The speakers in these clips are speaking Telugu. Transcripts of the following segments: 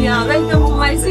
Yeah, like.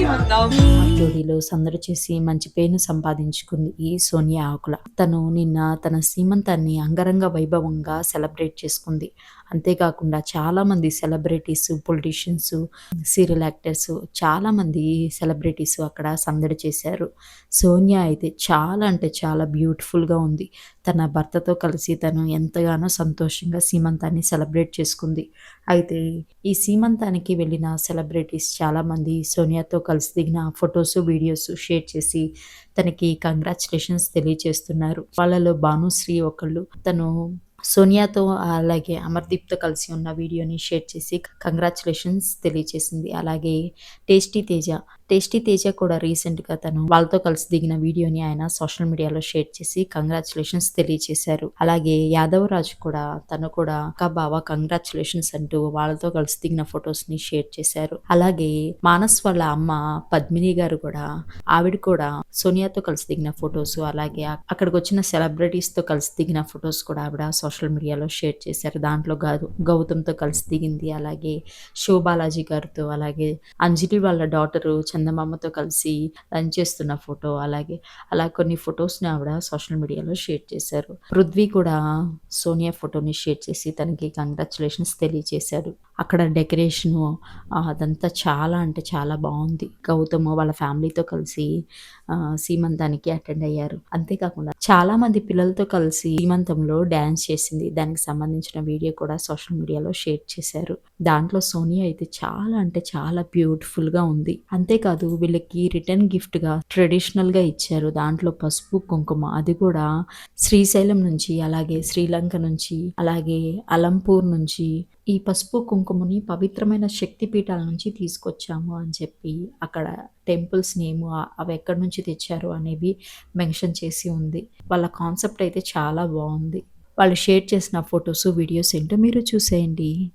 జోడీలో సందడి చేసి మంచి పేరును సంపాదించుకుంది ఈ సోనియా ఆకుల. తను నిన్న తన సీమంతాన్ని అంగరంగ వైభవంగా సెలబ్రేట్ చేసుకుంది. అంతేకాకుండా చాలా మంది సెలబ్రిటీస్ పొలిటీషియన్స్ సీరియల్ యాక్టర్స్ చాలా మంది సెలబ్రిటీస్ అక్కడ సందడి చేశారు. సోనియా అయితే చాలా అంటే చాలా బ్యూటిఫుల్గా ఉంది. తన భర్తతో కలిసి తను ఎంతగానో సంతోషంగా సీమంతాన్ని సెలబ్రేట్ చేసుకుంది. అయితే ఈ సీమంతానికి వెళ్ళిన సెలబ్రిటీస్ చాలామంది సోనియాతో కలిసి దిగిన ఫొటోస్ వీడియోస్ షేర్ చేసి తనకి కంగ్రాచులేషన్స్ తెలియజేస్తున్నారు. వాళ్ళలో భానుశ్రీ ఒకళ్ళు. తను సోనియాతో అలాగే అమర్దీప్తో కలిసి ఉన్న వీడియోని షేర్ చేసి కంగ్రాచులేషన్స్ తెలియజేసింది. అలాగే టేస్టీ తేజ టేస్టీ తేజ కూడా రీసెంట్గా తను వాళ్ళతో కలిసి దిగిన వీడియోని ఆయన సోషల్ మీడియాలో షేర్ చేసి కంగ్రాచులేషన్స్ తెలియజేశారు అలాగే యాదవరాజు కూడా తను కూడా అక్క బావ కంగ్రాచులేషన్స్ అంటూ వాళ్ళతో కలిసి దిగిన ఫొటోస్ని షేర్ చేశారు. అలాగే మానస్ వాళ్ళ అమ్మ పద్మిని గారు కూడా ఆవిడ కూడా సోనియాతో కలిసి దిగిన ఫొటోస్ అలాగే అక్కడికి వచ్చిన సెలబ్రిటీస్తో కలిసి దిగిన ఫొటోస్ కూడా ఆవిడ సోషల్ మీడియాలో షేర్ చేశారు. దాంట్లో గౌతమ్ గౌతమ్తో కలిసి దిగింది. అలాగే శోభాలాజీ గారితో అలాగే అంజలి వాళ్ళ డాటరు చందమామతో కలిసి లంచ్ చేస్తున్న ఫోటో అలాగే అలా కొన్ని ఫొటోస్ని ఆవిడ సోషల్ మీడియాలో షేర్ చేశారు. పృథ్వీ కూడా సోనియా ఫోటోని షేర్ చేసి తనకి కంగ్రాచులేషన్స్ తెలియజేశాడు అక్కడ డెకరేషను అదంతా చాలా అంటే చాలా బాగుంది. గౌతమ్ వాళ్ళ ఫ్యామిలీతో కలిసి సీమంతానికి అటెండ్ అయ్యారు. అంతేకాకుండా చాలా మంది పిల్లలతో కలిసి సీమంతంలో డ్యాన్స్ చేసింది. దానికి సంబంధించిన వీడియో కూడా సోషల్ మీడియాలో షేర్ చేశారు. దాంట్లో సోనియా అయితే చాలా అంటే చాలా బ్యూటిఫుల్గా ఉంది. అంతేకాదు వీళ్ళకి రిటర్న్ గిఫ్ట్గా ట్రెడిషనల్గా ఇచ్చారు. దాంట్లో పసుపు కుంకుమ అది కూడా శ్రీశైలం నుంచి అలాగే శ్రీలంక నుంచి అలాగే అలంపూర్ నుంచి ఈ పసుపు కుంకుమని పవిత్రమైన శక్తి పీఠాల నుంచి తీసుకొచ్చాము అని చెప్పి అక్కడ టెంపుల్స్ నేమ్ అవి ఎక్కడి నుంచి తెచ్చారు అనేవి మెన్షన్ చేసి ఉంది. వాళ్ళ కాన్సెప్ట్ అయితే చాలా బాగుంది. వాళ్ళు షేర్ చేసిన ఫొటోస్ వీడియోస్ ఏంటో మీరు చూసేయండి.